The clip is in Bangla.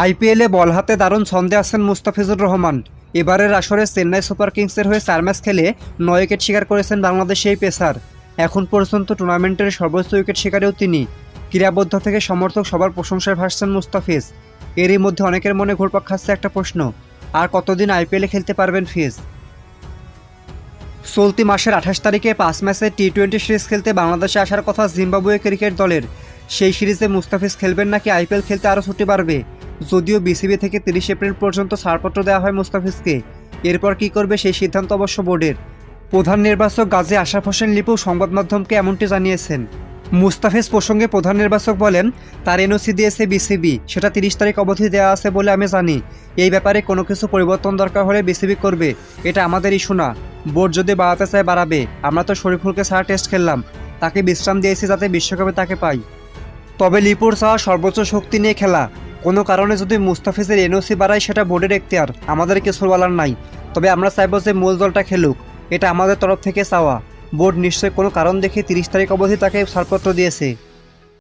আইপিএলে বল হাতে দারুণ ছন্দে আছেন মুস্তাফিজুর রহমান। এবারের আসরে চেন্নাই সুপার কিংসের হয়ে চার ম্যাচ খেলে নয় উইকেট শিকার করেছেন বাংলাদেশে এই পেসার। এখন পর্যন্ত টুর্নামেন্টের সর্বোচ্চ উইকেট শিকারেও তিনি। ক্রীড়াবদ্ধ থেকে সমর্থক সবার প্রশংসায় ভাসছেন মুস্তাফিজ। এরই মধ্যে অনেকের মনে ঘুরপাক খাচ্ছে একটা প্রশ্ন, আর কতদিন আইপিএলে খেলতে পারবেন ফিজ? চলতি মাসের আঠাশ তারিখে পাঁচ ম্যাচে টি টোয়েন্টি সিরিজ খেলতে বাংলাদেশে আসার কথা জিম্বাবুয়ে ক্রিকেট দলের। সেই সিরিজে মুস্তাফিজ খেলবেন নাকি আইপিএল খেলতে আরও ছুটি বাড়বে? যদিও বিসিবি থেকে তিরিশ এপ্রিল পর্যন্ত ছাড়পত্র দেওয়া হয় মুস্তাফিজকে। এরপর কি করবে সেই সিদ্ধান্ত অবশ্য বোর্ডের। প্রধান নির্বাচক গাজী আশরাফ হোসেন লিপু সংবাদ মাধ্যমকে এমনটি জানিয়েছেন। মুস্তাফিজ প্রসঙ্গে প্রধান নির্বাচক বলেন, তার এনওসি দিয়েছে বিসিবি, সেটা তিরিশ তারিখ অবধি দেওয়া আছে বলে আমি জানি। এই ব্যাপারে কোনো কিছু পরিবর্তন দরকার হলে বিসিবি করবে, এটা আমাদের ইস্যু না বোর্ড যদি বাড়াতে চায়, বাড়াবে। আমরা তো শরীফুলকে ছাড়া টেস্ট খেললাম। তাকে বিশ্রাম দিয়েছি যাতে বিশ্বকাপে তাকে পাই। তবে লিপুর চাওয়া সর্বোচ্চ শক্তি নিয়ে খেলা। কোনো কারণে যদি মুস্তাফিজের এনওসি বাড়ায়, সেটা বোর্ডের এখতিয়ার। আমাদের কিছু বলার নাই। তবে আমরা চাইব যে মূল দলটা খেলুক। এটা আমাদের তরফ থেকে চাওয়া। বোর্ড নিশ্চয়ই কোনো কারণ দেখে তিরিশ তারিখ অবধি তাকে ছাড়পত্র দিয়েছে।